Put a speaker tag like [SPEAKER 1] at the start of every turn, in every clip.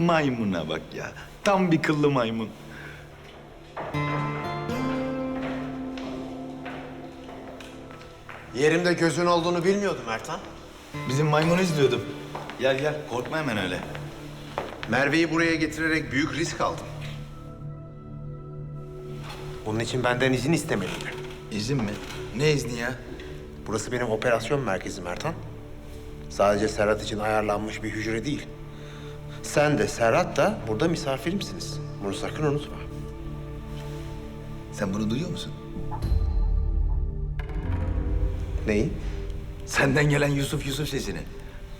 [SPEAKER 1] Maymuna bak ya. Tam bir kıllı maymun.
[SPEAKER 2] Yerimde gözün olduğunu bilmiyordum Ertan.
[SPEAKER 1] Bizim maymunu izliyordum. Gel gel korkma hemen öyle.
[SPEAKER 2] Merve'yi buraya getirerek büyük risk aldım. Bunun için benden izin istemeliydin.
[SPEAKER 1] İzin mi? Ne izni ya?
[SPEAKER 2] Burası benim operasyon merkezim Ertan. Sadece Serhat için ayarlanmış bir hücre değil. Sen de Serhat da burada misafirimsiniz. Bunu sakın unutma.
[SPEAKER 1] Sen bunu duyuyor musun?
[SPEAKER 2] Neyi?
[SPEAKER 1] Senden gelen Yusuf Yusuf sesini.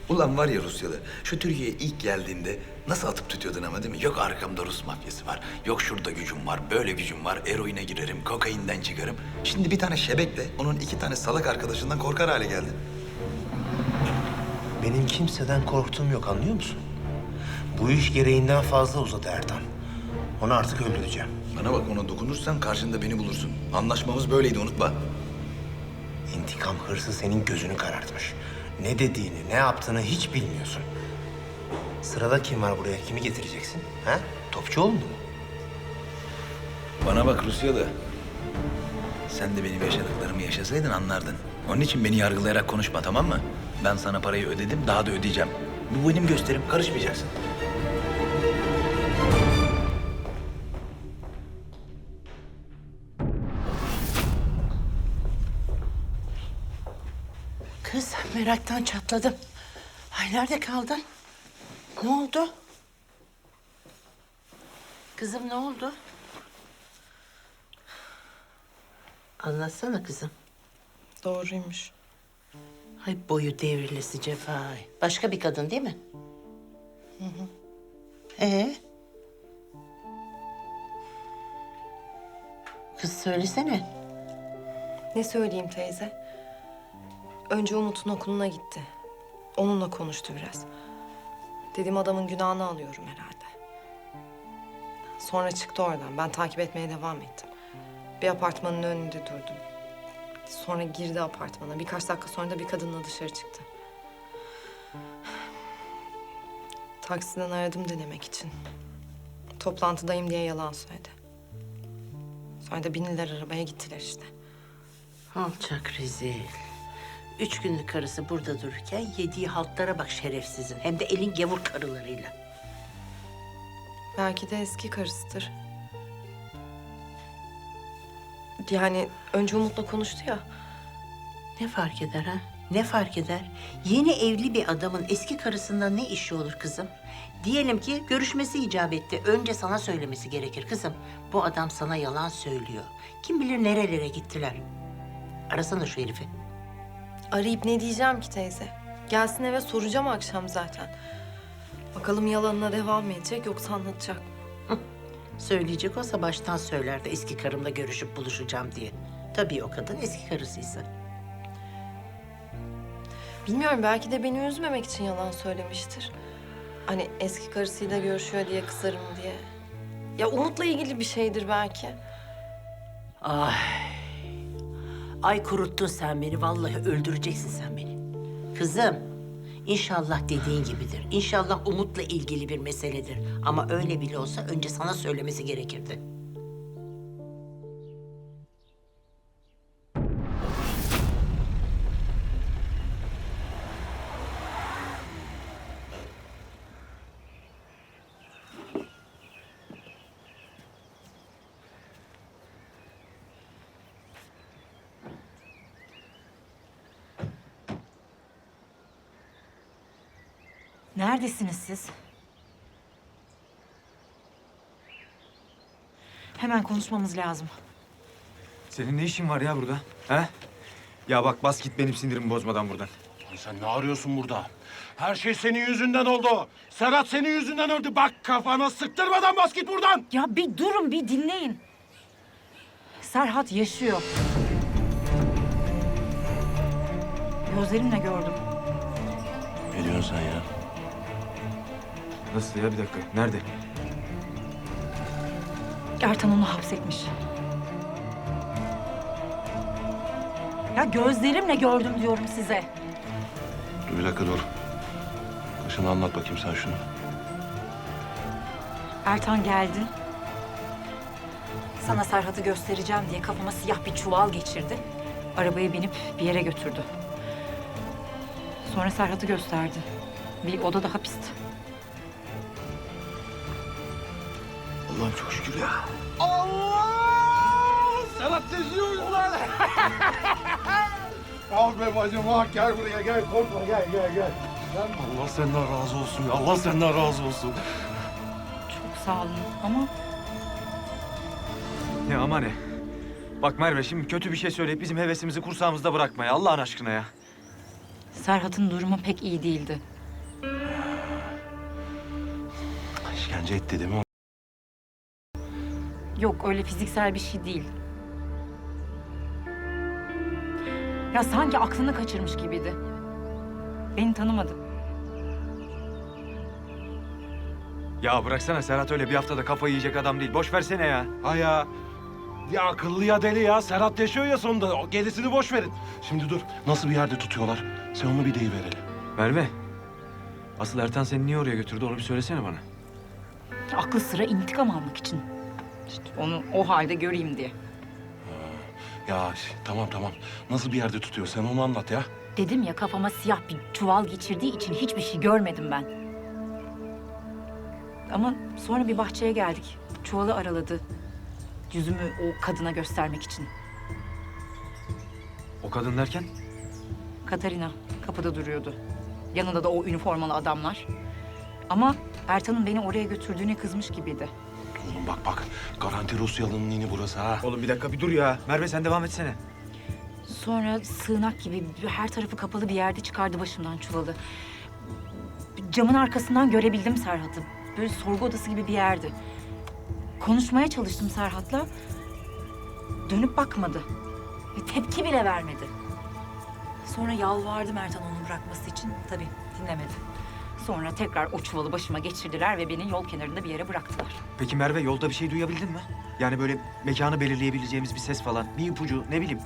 [SPEAKER 1] Ulan var ya Rusyalı, şu Türkiye'ye ilk geldiğinde nasıl atıp tutuyordun ama değil mi? Yok arkamda Rus mafyası var, yok şurada gücüm var, böyle gücüm var, eroine girerim, kokainden çıkarım. Şimdi bir tane şebekle onun iki tane salak arkadaşından korkar hale geldin.
[SPEAKER 2] Benim kimseden korktuğum yok anlıyor musun? Bu iş gereğinden fazla uzadı Ertan. Onu artık öldüreceğim.
[SPEAKER 1] Bana bak ona dokunursan karşında beni bulursun. Anlaşmamız böyleydi unutma.
[SPEAKER 2] İntikam hırsı senin gözünü karartmış. Ne dediğini, ne yaptığını hiç bilmiyorsun. Sırada kim var buraya? Kimi getireceksin? Ha? Topçuoğlu mu?
[SPEAKER 1] Bana bak Rusyalı. Sen de benim yaşadıklarımı yaşasaydın anlardın. Onun için beni yargılayarak konuşma tamam mı? Ben sana parayı ödedim, daha da ödeyeceğim. Bu benim gösterim, karışmayacaksın.
[SPEAKER 3] Kız meraktan çatladım. Ay nerede kaldın? Ne oldu? Kızım ne oldu? Anlatsana kızım.
[SPEAKER 4] Doğruymuş.
[SPEAKER 3] Ay boyu devrilesi Cefay. Başka bir kadın değil mi? Hı hı. Ee? Kız söylesene.
[SPEAKER 4] Ne söyleyeyim teyze? Önce Umut'un okuluna gitti. Onunla konuştu biraz. Dedim adamın günahını alıyorum herhalde. Sonra çıktı oradan. Ben takip etmeye devam ettim. Bir apartmanın önünde durdum. Sonra girdi apartmana. Birkaç dakika sonra da bir kadınla dışarı çıktı. Taksiden aradım denemek için. Toplantıdayım diye yalan söyledi. Sonra da bindiler arabaya gittiler işte.
[SPEAKER 3] Alçak rezil. Üç günlük karısı burada dururken yediği haltlara bak şerefsizin. Hem de elin gavur karılarıyla.
[SPEAKER 4] Belki de eski karısıdır. Yani önce Umut'la konuştu ya.
[SPEAKER 3] Ne fark eder ha? Ne fark eder? Yeni evli bir adamın eski karısından ne işi olur kızım? Diyelim ki görüşmesi icap etti. Önce sana söylemesi gerekir kızım. Bu adam sana yalan söylüyor. Kim bilir nerelere gittiler. Arasana şu herifi.
[SPEAKER 4] Arayıp ne diyeceğim ki teyze? Gelsin eve soracağım akşam zaten. Bakalım yalanına devam mı edecek yoksa anlatacak mı?
[SPEAKER 3] Söyleyecek olsa baştan söylerdi eski karımla görüşüp buluşacağım diye. Tabii o kadın eski karısıysa.
[SPEAKER 4] Bilmiyorum belki de beni üzmemek için yalan söylemiştir. Hani eski karısıyla görüşüyor diye kızarım diye. Ya Umut'la ilgili bir şeydir belki.
[SPEAKER 3] Ay. Ay kuruttun sen beni. Vallahi öldüreceksin sen beni. Kızım, inşallah dediğin gibidir. İnşallah Umut'la ilgili bir meseledir. Ama öyle bile olsa önce sana söylemesi gerekirdi.
[SPEAKER 5] Neredesiniz siz? Hemen konuşmamız lazım.
[SPEAKER 6] Senin ne işin var ya burada? He? Ya bak bas git benim sinirimi bozmadan buradan.
[SPEAKER 7] Lan Sen ne arıyorsun burada? Her şey senin yüzünden oldu. Serhat senin yüzünden öldü. Bak kafana sıktırmadan bas git buradan.
[SPEAKER 5] Ya bir durun, bir dinleyin. Serhat yaşıyor. Gözlerimle gördüm.
[SPEAKER 7] Ne diyorsun sen ya?
[SPEAKER 6] Nasıl ya bir dakika? Nerede?
[SPEAKER 5] Ertan onu hapsetmiş. Ya gözlerimle gördüm diyorum size.
[SPEAKER 7] Dur bir dakika dur. Kışını anlat bakayım sen şunu.
[SPEAKER 5] Ertan geldi. Sana Serhat'ı göstereceğim diye kafama siyah bir çuval geçirdi. Arabaya binip bir yere götürdü. Sonra Serhat'ı gösterdi. Bir odada hapiste.
[SPEAKER 1] Allah'ım çok şükür ya.
[SPEAKER 7] Serhat yaşıyor ulan. Al be bacım ah gel buraya gel korkma gel gel gel. Allah senden razı olsun ya. Allah senden razı olsun.
[SPEAKER 5] Çok sağ olun ama
[SPEAKER 6] Ne ama ne? Bak Merve şimdi kötü bir şey söyleyip bizim hevesimizi kursağımızda bırakma ya Allah'ın aşkına ya.
[SPEAKER 5] Serhat'ın durumu pek iyi değildi.
[SPEAKER 7] İşkence etti değil mi?
[SPEAKER 5] Yok öyle fiziksel bir şey değil. Ya sanki aklını kaçırmış gibiydi. Beni tanımadı.
[SPEAKER 6] Ya bıraksana Serhat öyle bir haftada kafayı yiyecek adam değil. Boş versene ya.
[SPEAKER 7] Ha ya. Ya akıllı ya deli ya. Serhat yaşıyor ya sonunda. O gerisini boş verin. Şimdi dur. Nasıl bir yerde tutuyorlar? Sen onu bir deyiverelim.
[SPEAKER 6] Merve. Asıl Ertan seni niye oraya götürdü onu bir söylesene bana.
[SPEAKER 5] Aklı sıra intikam almak için. İşte onu o halde göreyim diye.
[SPEAKER 7] Ya ş- tamam tamam. Nasıl bir yerde tutuyor? Sen onu anlat ya.
[SPEAKER 5] Dedim ya kafama siyah bir çuval geçirdiği için hiçbir şey görmedim ben. Ama sonra bir bahçeye geldik. Çuvalı araladı. Yüzümü o kadına göstermek için.
[SPEAKER 6] O kadın derken?
[SPEAKER 5] Katarina kapıda duruyordu. Yanında da o üniformalı adamlar. Ama Ertan'ın beni oraya götürdüğüne kızmış gibiydi.
[SPEAKER 7] Oğlum bak bak. Garanti Rusyalı'nın ini burası ha.
[SPEAKER 6] Oğlum bir dakika bir dur ya. Merve sen devam etsene.
[SPEAKER 5] Sonra sığınak gibi her tarafı kapalı bir yerde çıkardı başımdan çuvalı. Camın arkasından görebildim Serhat'ı. Böyle sorgu odası gibi bir yerdi. Konuşmaya çalıştım Serhat'la. Dönüp bakmadı. Ve tepki bile vermedi. Sonra yalvardım Ertan onu bırakması için. Tabii dinlemedi. Sonra tekrar o çuvalı başıma geçirdiler ve beni yol kenarında bir yere bıraktılar.
[SPEAKER 6] Peki Merve yolda bir şey duyabildin mi? Yani böyle mekanı belirleyebileceğimiz bir ses falan. Bir ipucu ne bileyim.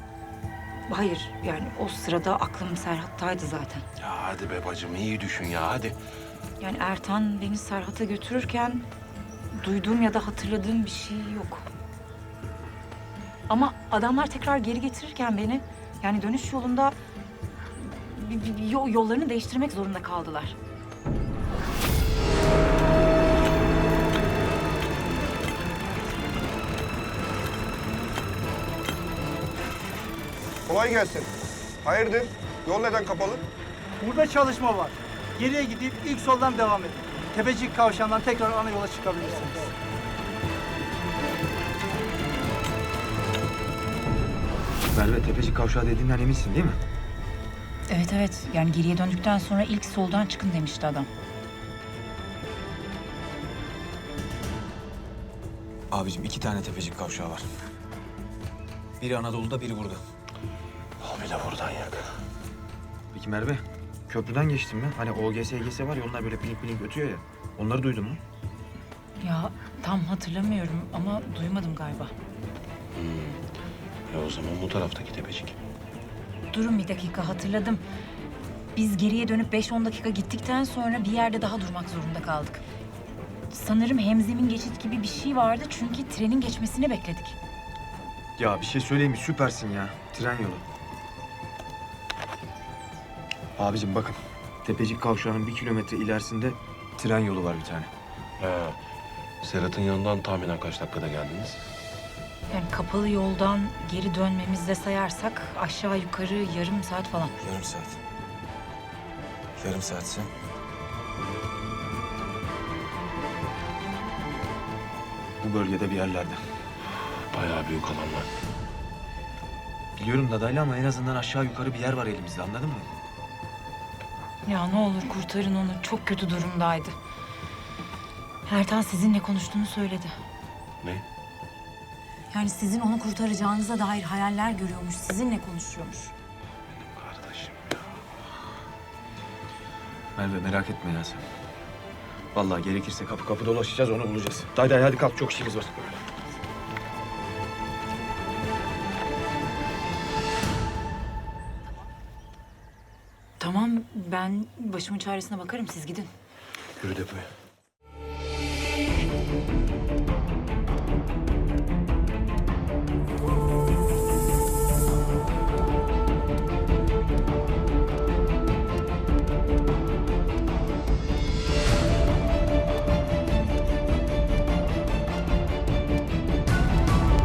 [SPEAKER 5] Hayır yani o sırada aklım Serhat'taydı zaten.
[SPEAKER 7] Ya hadi be bacım iyi düşün ya hadi.
[SPEAKER 5] Yani Ertan beni Serhat'a götürürken duyduğum ya da hatırladığım bir şey yok. Ama adamlar tekrar geri getirirken beni yani dönüş yolunda bir- bir- bir yol- yollarını değiştirmek zorunda kaldılar.
[SPEAKER 8] Kolay gelsin. Hayırdır? Yol neden kapalı?
[SPEAKER 9] Burada çalışma var. Geriye gidip ilk soldan devam edin. Tepecik kavşağından tekrar ana yola çıkabilirsiniz.
[SPEAKER 6] Merve tepecik kavşağı dediğinden eminsin değil mi?
[SPEAKER 5] Evet evet yani geriye döndükten sonra ilk soldan çıkın demişti adam.
[SPEAKER 6] Abicim iki tane tepecik kavşağı var. Biri Anadolu'da biri burada.
[SPEAKER 7] Al bir de buradan yak.
[SPEAKER 6] Peki Merve köprüden geçtin mi? Hani OGS, EGS var ya onlar böyle blink blink ötüyor ya. Onları duydun mu?
[SPEAKER 5] Ya tam hatırlamıyorum ama duymadım galiba.
[SPEAKER 7] Ya o zaman bu taraftaki tepecik.
[SPEAKER 5] Durun bir dakika hatırladım. Biz geriye dönüp 5-10 dakika gittikten sonra bir yerde daha durmak zorunda kaldık. Sanırım hemzemin geçit gibi bir şey vardı çünkü trenin geçmesini bekledik.
[SPEAKER 6] Ya bir şey söyleyeyim mi? Süpersin ya. Tren yolu. Abicim bakın. Tepecik kavşağının bir kilometre ilerisinde tren yolu var bir tane.
[SPEAKER 7] He. Serhat'ın yanından tahminen kaç dakikada geldiniz?
[SPEAKER 5] Yani kapalı yoldan geri dönmemizde sayarsak aşağı yukarı yarım saat falan.
[SPEAKER 6] Yarım saat. Yarım saatse. Bu bölgede bir yerlerde.
[SPEAKER 7] Bayağı büyük alanlar.
[SPEAKER 6] Biliyorum dadaylı ama en azından aşağı yukarı bir yer var elimizde anladın mı?
[SPEAKER 5] Ya ne olur kurtarın onu. Çok kötü durumdaydı. Ertan sizinle konuştuğunu söyledi.
[SPEAKER 7] Ne?
[SPEAKER 5] Yani sizin onu kurtaracağınıza dair hayaller görüyormuş. Sizinle konuşuyormuş.
[SPEAKER 7] Kardeşim ya.
[SPEAKER 6] Merve merak etme ya sen. Vallahi gerekirse kapı kapı dolaşacağız onu bulacağız. Day day hadi kalk çok işimiz var.
[SPEAKER 5] Başımın çaresine bakarım siz gidin.
[SPEAKER 7] Yürü depoya.